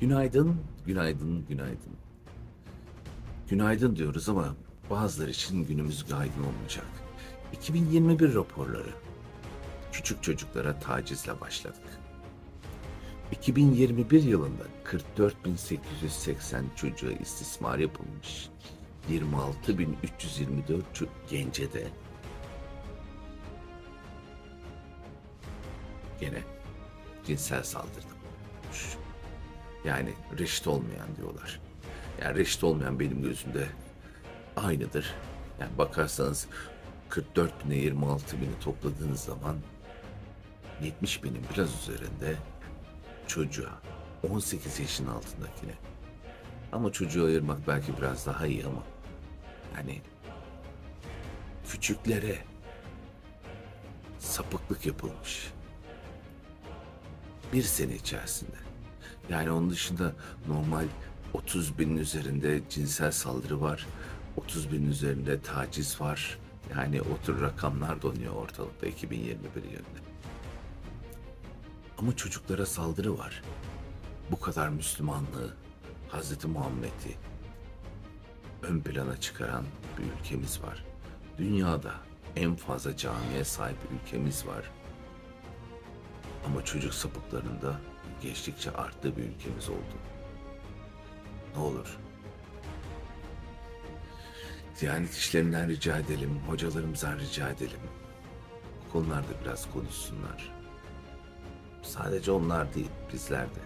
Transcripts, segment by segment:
Günaydın, günaydın, günaydın. Günaydın diyoruz ama bazıları için günümüz günaydın olmayacak. 2021 raporları. Küçük çocuklara tacizle başladık. 2021 yılında 44.880 çocuğa istismar yapılmış. 26.324 ço- gence de gene cinsel bulunmuş. Yani reşit olmayan diyorlar. Yani reşit olmayan benim gözümde aynıdır. Yani bakarsanız 44 bine 26 bini topladığınız zaman 70 binin biraz üzerinde çocuğa 18 yaşın altındakine. Ama çocuğu ayırmak belki biraz daha iyi ama yani küçüklere sapıklık yapılmış. Bir sene içerisinde. Yani onun dışında normal 30 binin üzerinde cinsel saldırı var. 30 binin üzerinde taciz var. Yani o tür rakamlar donuyor ortalıkta 2021 yılında. Ama çocuklara saldırı var. Bu kadar Müslümanlığı, Hazreti Muhammed'i ön plana çıkaran bir ülkemiz var. Dünyada en fazla camiye sahip ülkemiz var. Ama çocuk sapıklarında geçtikçe arttığı bir ülkemiz oldu. Ne olur? Diyanet işlerinden rica edelim, hocalarımızdan rica edelim. Bu konularda biraz konuşsunlar. Sadece onlar değil, bizler de.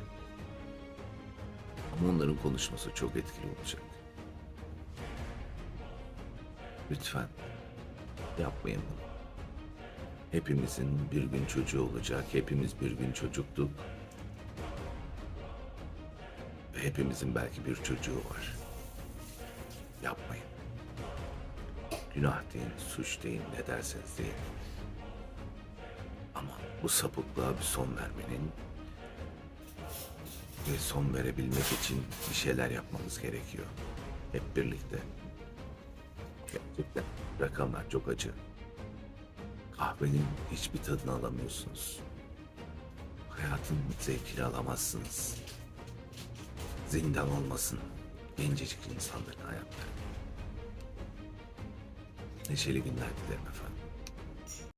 Ama onların konuşması çok etkili olacak. Lütfen yapmayın bunu. Hepimizin bir gün çocuğu olacak. Hepimiz bir gün çocuktuk. Hepimizin belki bir çocuğu var. Yapmayın. Günah deyin, suç deyin, ne derseniz deyin. Ama bu sapıklığa bir son vermenin ve son verebilmek için bir şeyler yapmamız gerekiyor. Hep birlikte. Gerçekten rakamlar çok acı. Kahvenin hiçbir tadını alamıyorsunuz. Hayatın zevkini alamazsınız. Zindan olmasın gencecik insanların hayatları. Neşeli günler dilerim efendim.